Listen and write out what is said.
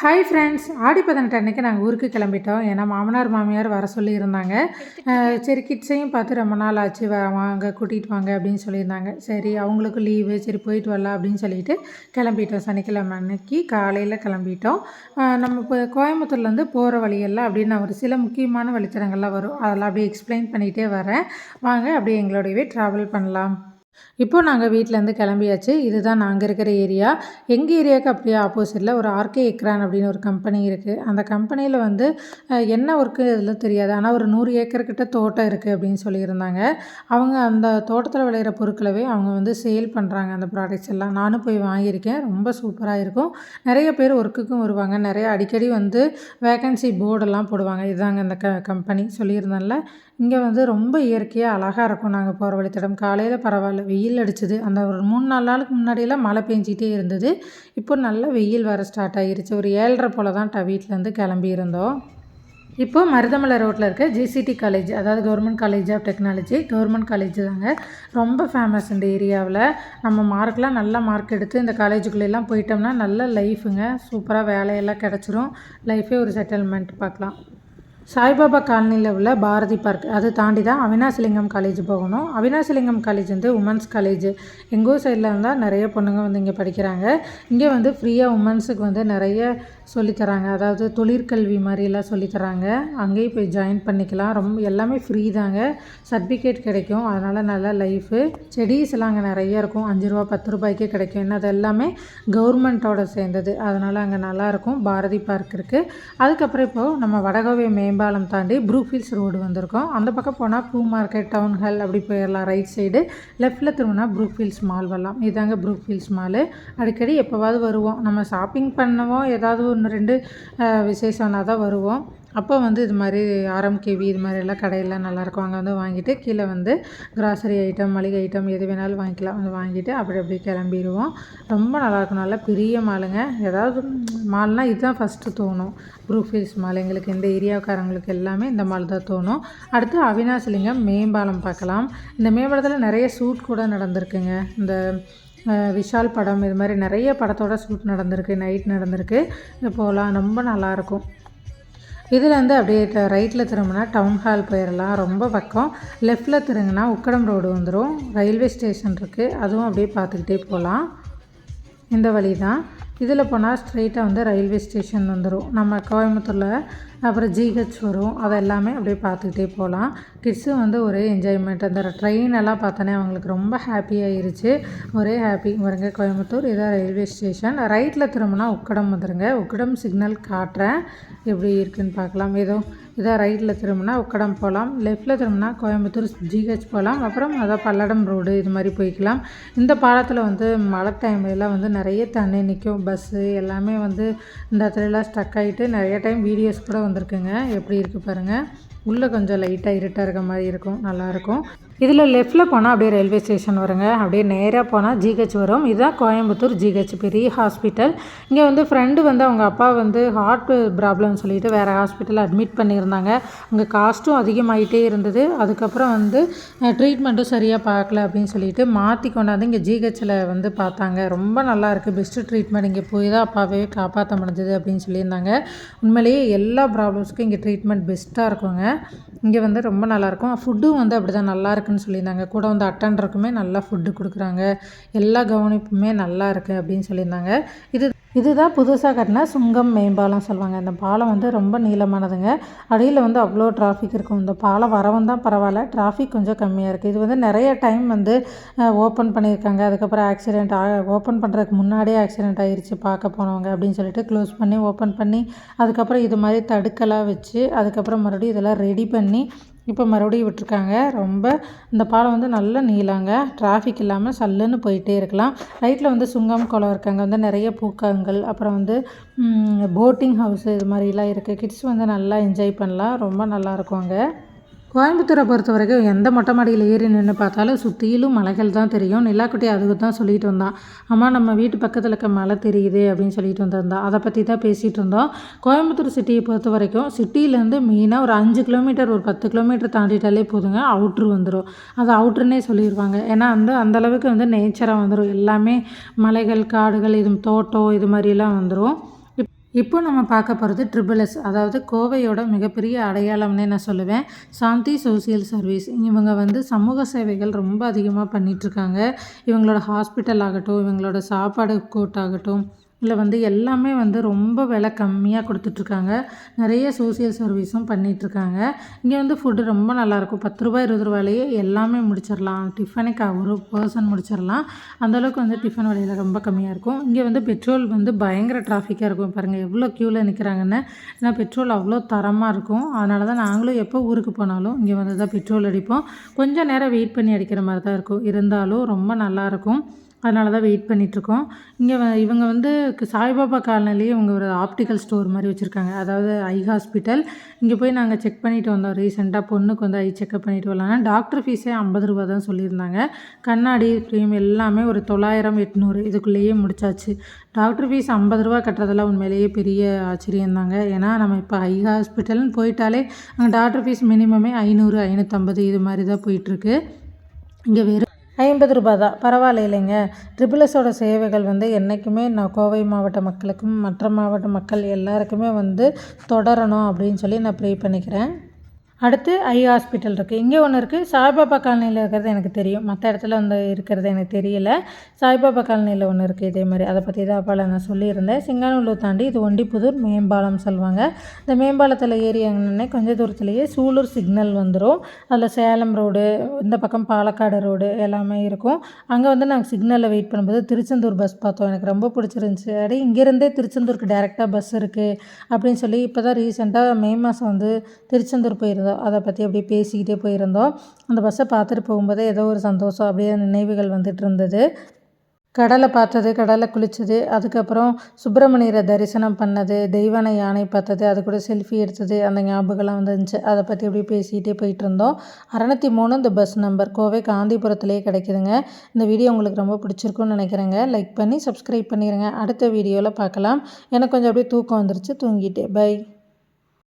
Hi friends ஆடி பதினெட்டு அன்றைக்கி நாங்கள் ஊருக்கு கிளம்பிட்டோம். ஏன்னா மாமனார் மாமியார் வர சொல்லியிருந்தாங்க. சரி கிட்ஸையும் பார்த்து ரொம்ப நாள் ஆச்சு. வாங்க கூட்டிகிட்டு வாங்க அப்படின்னு சொல்லியிருந்தாங்க. சரி அவங்களுக்கும் லீவு. சரி போயிட்டு வரலாம் அப்படின்னு சொல்லிட்டு கிளம்பிட்டோம். சனிக்கிழமை அன்னைக்கு காலையில் கிளம்பிட்டோம். நம்ம இப்போ கோயம்புத்தூர்லேருந்து போகிற வழியெல்லாம் அப்படின்னு நான் ஒரு சில முக்கியமான வழித்தடங்கள்லாம் வரும். அதெல்லாம் அப்படியே எக்ஸ்பிளைன் பண்ணிகிட்டே வரேன். வாங்க அப்படியே எங்களோடவே ட்ராவல் பண்ணலாம். இப்போது நாங்கள் வீட்டிலேருந்து கிளம்பியாச்சு. இதுதான் நாங்கள் இருக்கிற ஏரியா. எங்கள் ஏரியாவுக்கு அப்படியே ஆப்போசிட்டில் ஒரு ஆர்கே எக்ரான் அப்படின்னு ஒரு கம்பெனி இருக்குது அந்த கம்பெனியில் வந்து என்ன ஒர்க்கு இதில் தெரியாது. ஆனால் ஒரு நூறு ஏக்கர் கிட்ட தோட்டம் இருக்குது அப்படின்னு சொல்லியிருந்தாங்க. அவங்க அந்த தோட்டத்தில் விளையிற பொருட்களவே அவங்க வந்து சேல் பண்ணுறாங்க அந்த ப்ராடக்ட்ஸ் எல்லாம். நானும் போய் வாங்கியிருக்கேன். ரொம்ப சூப்பராக இருக்கும். நிறைய பேர் ஒர்க்குக்கும் வருவாங்க. நிறைய அடிக்கடி வந்து வேக்கன்சி போர்டெல்லாம் போடுவாங்க. இதுதாங்க அந்த க கம்பெனி சொல்லியிருந்தேன்ல. இங்கே வந்து ரொம்ப இயற்கையாக அழகாக இருக்கும். நாங்கள் போகிற வழித்தடம். காலையில் பரவாயில்ல. வெயில் அடிச்சுது. அந்த ஒரு மூணு நாலு நாளுக்கு முன்னாடியெல்லாம் மழை பெஞ்சிக்கிட்டே இருந்தது. இப்போ நல்ல வெயில் வர ஸ்டார்ட் ஆகிருச்சு ஒரு ஏழரை போல் தான் வீட்டிலேருந்து கிளம்பியிருந்தோம் இப்போது இப்போ மருதமலை ரோட்டில் இருக்க ஜிசிடி காலேஜ் அதாவது government college of technology government college தாங்க. ரொம்ப ஃபேமஸ் இந்த ஏரியாவில் நம்ம மார்க்லாம் நல்ல மார்க் எடுத்து இந்த காலேஜுக்குள்ளெல்லாம் போயிட்டோம்னா நல்ல லைஃபுங்க சூப்பராக வேலையெல்லாம் கிடச்சிரும். லைஃபே ஒரு செட்டில்மெண்ட் பார்க்கலாம் சாய்பாபா காலனியில் உள்ள பாரதி பார்க். அதை தாண்டி தான் அவினாசிலிங்கம் காலேஜ் போகணும். அவினாசிலிங்கம் காலேஜ் வந்து உமன்ஸ் காலேஜ் எங்கள் ஊர் சைடில் இருந்தால் நிறைய பொண்ணுங்க வந்து இங்கே படிக்கிறாங்க. இங்கே வந்து ஃப்ரீயாக உமன்ஸுக்கு வந்து நிறைய சொல்லித்தராங்க அதாவது தொழிற்கல்வி மாதிரிலாம் சொல்லித்தராங்க அங்கேயும் போய் ஜாயின் பண்ணிக்கலாம். ரொம்ப எல்லாமே ஃப்ரீ தாங்க. சர்டிஃபிகேட் கிடைக்கும். அதனால் நல்ல லைஃபு செடிஸ் எல்லாம் அங்கே நிறைய இருக்கும். அஞ்சு ரூபா பத்து ரூபாய்க்கே கிடைக்கும். ஏன்னா அது எல்லாமே கவர்மெண்ட்டோட சேர்ந்தது. அதனால் அங்கே நல்லாயிருக்கும் பாரதி பார்க் இருக்குது அதுக்கப்புறம் இப்போது நம்ம வடகோவை மேம்பாலம் தாண்டி ப்ரூஃபீல்ஸ் ரோடு வந்திருக்கோம். அந்த பக்கம் போனால் பூ மார்க்கெட் டவுன் ஹால் அப்படி போயிடலாம் ரைட் சைடு லெஃப்ட்டில் திரும்பினா ப்ரூஃபீல்ஸ் மால் வரலாம். இதாங்க ப்ரூஃபீல்ஸ் மாலு. அடிக்கடி எப்போவாவது வருவோம். நம்ம ஷாப்பிங் பண்ணவும். ஏதாவது ஒன்று ரெண்டு விசேஷம்னா தான் வருவோம். அப்போ வந்து இது மாதிரி ஆரம் கேவி இது மாதிரி எல்லாம் கடையெல்லாம் நல்லாயிருக்கும். அங்கே வந்து வாங்கிட்டு கீழே வந்து கிராசரி ஐட்டம் மளிகை ஐட்டம் எது வேணாலும் வாங்கிக்கலாம். வந்து வாங்கிட்டு அப்படி அப்படி கிளம்பிடுவோம். ரொம்ப நல்லாயிருக்கும். நல்லா பெரிய மாலுங்க. ஏதாவது மால்னால் இதுதான் ஃபஸ்ட்டு தோணும். Brookefields mall. எங்களுக்கு இந்த ஏரியாக்காரங்களுக்கு எல்லாமே இந்த மால் தான் தோணும். அடுத்து அவினாசிலிங்கம் மேம்பாலம் பார்க்கலாம். இந்த மேம்பாலத்தில் நிறைய சூட் கூட நடந்திருக்குங்க. இந்த விஷால் படம் இது மாதிரி நிறைய படத்தோட ஷூட் நடந்திருக்கு. நைட் நடந்திருக்கு. இது போகலாம். ரொம்ப நல்லாயிருக்கும். இதுலேருந்து அப்படியே ரைட்டில் திரும்பினா டவுன் ஹால் போயிடலாம் ரொம்ப பக்கம். லெஃப்டில் திரும்பினா உக்கடம் ரோடு வந்துடும் ரயில்வே ஸ்டேஷன் இருக்குது அதுவும் அப்படியே பார்த்துக்கிட்டே போகலாம். இந்த வழி தான் இதில் போனால் ஸ்ட்ரெயிட்டாக வந்து ரயில்வே ஸ்டேஷன் வந்துடும் நம்ம கோயம்புத்தூரில் அப்புறம் ஜிஹெச் வரும். அதை எல்லாமே அப்படியே பார்த்துக்கிட்டே போகலாம். கிட்ஸும் வந்து ஒரே என்ஜாய்மெண்ட் அந்த ட்ரெயின் எல்லாம் பார்த்தோன்னே அவங்களுக்கு ரொம்ப ஹாப்பியாகிருச்சு ஒரே ஹாப்பி வருங்க கோயம்புத்தூர் இதான் ரயில்வே ஸ்டேஷன் ரைட்டில் திரும்பினா உக்கடம் வந்துடுங்க உக்கடம் சிக்னல் காட்டுறேன். எப்படி இருக்குன்னு பார்க்கலாம். ஏதோ இதாக ரைட்டில் திரும்பினா உக்கடம் போகலாம். லெஃப்ட்டில் திரும்பினா கோயம்புத்தூர் ஜிஹெச் போகலாம். அப்புறம் அதான் பல்லடம் ரோடு இது மாதிரி போய்க்கலாம். இந்த பாலத்தில் வந்து மழை டைம்லலாம் வந்து நிறைய தண்ணி நிற்கும் பஸ்ஸு எல்லாமே வந்து இந்த இடத்துலலாம் ஸ்டக் ஆகிட்டு நிறைய டைம் வீடியோஸ் கூட வந்திருக்குங்க. எப்படி இருக்குது பாருங்கள் உள்ளே கொஞ்சம் லைட்டாக இருட்டாக இருக்க மாதிரி இருக்கும் நல்லாயிருக்கும் இதில் லெஃப்ட்டில் போனால் அப்படியே ரயில்வே ஸ்டேஷன் வருங்க. அப்படியே நேராக போனால் ஜிஹெச் வரும். இதுதான் கோயம்புத்தூர் ஜிஹெச் பெரிய ஹாஸ்பிட்டல் இங்கே வந்து ஃப்ரெண்டு வந்து அவங்க அப்பா வந்து ஹார்ட் ப்ராப்ளம்னு சொல்லிட்டு வேறு ஹாஸ்பிட்டலில் அட்மிட் பண்ணியிருந்தாங்க. அங்கே காஸ்ட்டும் அதிகமாகிட்டே இருந்தது. அதுக்கப்புறம் வந்து ட்ரீட்மெண்ட்டும் சரியாக பார்க்கல அப்படின்னு சொல்லிட்டு மாற்றி கொண்டாந்து இங்கே ஜிஹெச்சில் வந்து பார்த்தாங்க. ரொம்ப நல்லா இருக்குது பெஸ்ட்டு ட்ரீட்மெண்ட் இங்கே போய் தான் அப்பாவே காப்பாற்ற முடிஞ்சது அப்படின்னு சொல்லியிருந்தாங்க. உண்மையிலேயே எல்லா ப்ராப்ளம்ஸ்க்கும் இங்கே ட்ரீட்மெண்ட் பெஸ்ட்டாக இருக்குங்க. இங்கே வந்து ரொம்ப நல்லாயிருக்கும். ஃபுட்டும் வந்து அப்படி தான் நல்லா இருக்குன்னு சொல்லியிருந்தாங்க. கூட வந்து அட்டண்டருக்குமே நல்லா ஃபுட்டு கொடுக்குறாங்க. எல்லா கவனிப்புமே நல்லா இருக்குது அப்படின்னு சொல்லியிருந்தாங்க. இது இதுதான் புதுசாக கட்டின சுங்கம் மேம்பாலம் சொல்லுவாங்க. இந்த பாலம் வந்து ரொம்ப நீளமானதுங்க. அடியில் வந்து அவ்வளோ டிராஃபிக் இருக்கும். இந்த பாலம் வரவும் தான் பரவாயில்ல. டிராஃபிக் கொஞ்சம் கம்மியாக இருக்குது இது வந்து நிறைய டைம் வந்து ஓப்பன் பண்ணியிருக்காங்க. அதுக்கப்புறம் ஆக்சிடெண்ட் ஓப்பன் பண்ணுறதுக்கு முன்னாடியே ஆக்சிடெண்ட் ஆகிருச்சு பார்க்க போனவங்க அப்படின்னு சொல்லிட்டு க்ளோஸ் பண்ணி ஓப்பன் பண்ணி அதுக்கப்புறம் இது மாதிரி தடுக்கலாக வச்சு அதுக்கப்புறம் மறுபடியும் இதெல்லாம் ரெடி பண்ணி இப்போ மறுபடியும் விட்டுருக்காங்க. ரொம்ப இந்த பாலம் வந்து நல்ல நீளாங்க. டிராஃபிக் இல்லாமல் சல்லுன்னு போயிட்டே இருக்கலாம். ரைட்டில் வந்து சுங்கம் குளம் இருக்காங்க. வந்து நிறைய பூக்காங்கள். அப்புறம் வந்து போட்டிங் ஹவுஸு இது மாதிரிலாம் இருக்குது கிட்ஸ் வந்து நல்லா என்ஜாய் பண்ணலாம். ரொம்ப நல்லாயிருக்கும் அங்கே. கோயம்புத்தூரை பொறுத்த வரைக்கும் எந்த மொட்டை மாடியில் ஏறி நின்று பார்த்தாலும் சுற்றிலும் மலைகள் தான் தெரியும். நிலாக்குட்டி அதுக்கு தான் சொல்லிட்டு வந்தான். அம்மா நம்ம வீட்டு பக்கத்தில் இருக்க மலை தெரியுது அப்படின்னு சொல்லிட்டு வந்திருந்தா. அதை பற்றி தான் பேசிகிட்டு இருந்தோம். கோயம்புத்தூர் சிட்டியை பொறுத்த வரைக்கும் சிட்டியிலேருந்து மெயினாக ஒரு அஞ்சு கிலோமீட்டர் ஒரு பத்து கிலோமீட்டர் தாண்டிட்டாலே போதுங்க. அவுட்ரு வந்துடும் அது அவுட்ருன்னே சொல்லிடுவாங்க ஏன்னா வந்து அந்த அளவுக்கு வந்து நேச்சராக வந்துடும் எல்லாமே மலைகள் காடுகள் இது தோட்டம் இது மாதிரிலாம் வந்துடும் இப்போ நம்ம பார்க்க போகிறது ட்ரிபிள் எஸ் அதாவது கோவையோட மிகப்பெரிய அடையாளம்னே நான் சொல்லுவேன். சாந்தி சோசியல் சர்வீஸ் இவங்க வந்து சமூக சேவைகள் ரொம்ப அதிகமாக பண்ணிகிட்ருக்காங்க இவங்களோட ஹாஸ்பிட்டல் ஆகட்டும் இவங்களோட சாப்பாடு கூட்டாகட்டும் இல்லை வந்து எல்லாமே வந்து ரொம்ப விலை கம்மியாக கொடுத்துட்ருக்காங்க. நிறைய சோசியல் சர்வீஸும் பண்ணிகிட்ருக்காங்க இங்கே வந்து ஃபுட்டு ரொம்ப நல்லாயிருக்கும். பத்து ரூபா இருபது ரூபாயிலேயே எல்லாமே முடிச்சிடலாம். டிஃபனுக்கு ஒரு பர்சன் முடிச்சிடலாம். அந்தளவுக்கு வந்து டிஃபன் விலையில் ரொம்ப கம்மியாக இருக்கும். இங்கே வந்து பெட்ரோல் வந்து பயங்கர டிராஃபிக்காக இருக்கும். பாருங்கள் எவ்வளோ க்யூவில் நிற்கிறாங்கன்னு ஏன்னா பெட்ரோல் அவ்வளோ தரமாக இருக்கும். அதனால தான் நாங்களும் எப்போ ஊருக்கு போனாலும் இங்கே வந்து தான் பெட்ரோல் அடிப்போம். கொஞ்சம் நேரம் வெயிட் பண்ணி அடிக்கிற மாதிரி தான் இருக்கும். இருந்தாலும் ரொம்ப நல்லாயிருக்கும் அதனால தான் வெயிட் பண்ணிகிட்ருக்கோம் இங்கே வ இவங்க வந்து சாய்பாபா காலனிலேயே இவங்க ஒரு ஆப்டிக்கல் ஸ்டோர் மாதிரி வச்சுருக்காங்க. அதாவது ஐ ஹாஸ்பிட்டல் இங்கே போய் நாங்கள் செக் பண்ணிவிட்டு வந்தோம் ரீசெண்டாக பொண்ணுக்கு வந்து ஐ செக்அப் பண்ணிவிட்டு வரலாம்னா. டாக்டர் ஃபீஸே ஐம்பது ரூபா தான் சொல்லியிருந்தாங்க. கண்ணாடி ஃப்ரேம் எல்லாமே ஒரு தொள்ளாயிரம் எட்நூறு இதுக்குள்ளேயே முடிச்சாச்சு. டாக்டர் ஃபீஸ் ஐம்பது ரூபா கட்டுறதெல்லாம் உண்மையிலேயே பெரிய ஆச்சரியம்தாங்க. ஏன்னா நம்ம இப்போ ஐ ஹாஸ்பிட்டல்னு போயிட்டாலே அங்கே டாக்டர் ஃபீஸ் மினிமமே ஐநூறு ஐநூற்றம்பது இது மாதிரி தான் போயிட்டுருக்கு. இங்கே வெறும் ஐம்பது ரூபா தான். பரவாயில்ல இல்லைங்க. ட்ரிபிள்எஸோட சேவைகள் வந்து என்றைக்குமே நான் கோவை மாவட்ட மக்களுக்கும் மற்ற மாவட்ட மக்கள் எல்லாருக்குமே வந்து தொடரணும் அப்படின்னு சொல்லி நான் ப்ரே பண்ணிக்கிறேன். அடுத்து ஐ ஹாஸ்பிட்டல் இருக்குது இங்கே ஒன்று இருக்குது சாய்பாபா காலனியில் இருக்கிறது எனக்கு தெரியும். மற்ற இடத்துல வந்து இருக்கிறது எனக்கு தெரியல. சாய்பாபா காலனியில் ஒன்று இருக்குது இதே மாதிரி. அதை பற்றி தான் அப்பால் நான் சொல்லியிருந்தேன். சிங்கானூர் தாண்டி இது ஒண்டிப்புதூர் மேம்பாலம் சொல்லுவாங்க இந்த மேம்பாலத்தில் ஏறி எங்கன்னே கொஞ்சம் தூரத்துலேயே சூலூர் சிக்னல் வந்துடும் அதில் சேலம் ரோடு இந்த பக்கம் பாலக்காடு ரோடு எல்லாமே இருக்கும். அங்கே வந்து நாங்கள் சிக்னலில் வெயிட் பண்ணும்போது திருச்செந்தூர் பஸ் பார்த்தோம். எனக்கு ரொம்ப பிடிச்சிருந்துச்சி. அடி இங்கேருந்தே திருச்செந்தூருக்கு டேரெக்டாக பஸ் இருக்குது அப்படின்னு சொல்லி இப்போ தான் ரீசெண்டாக மே மாதம் வந்து திருச்செந்தூர் போயிருந்தோம். அதை பற்றி அப்படியே பேசிக்கிட்டே போயிருந்தோம். அந்த பஸ்ஸை பார்த்துட்டு போகும்போதே ஏதோ ஒரு சந்தோஷம் அப்படியே நினைவுகள் வந்துட்டு இருந்தது. கடலை பார்த்தது கடலை குளித்தது அதுக்கப்புறம் சுப்பிரமணியரை தரிசனம் பண்ணது தெய்வானை யானை பார்த்தது அது கூட செல்ஃபி எடுத்தது அந்த ஞாபகம்லாம் வந்துருந்துச்சு. அதை பற்றி அப்படியே பேசிகிட்டே போயிட்டு இருந்தோம். அறநூற்றி மூணு இந்த பஸ் நம்பர் கோவை காந்திபுரத்துலேயே கிடைக்குதுங்க. இந்த வீடியோ உங்களுக்கு ரொம்ப பிடிச்சிருக்குன்னு நினைக்கிறேங்க. லைக் பண்ணி சப்ஸ்கிரைப் பண்ணிடுங்க அடுத்த வீடியோவில் பார்க்கலாம். எனக்கு கொஞ்சம் அப்படியே தூக்கம் வந்துருச்சு. தூங்கிட்டே பை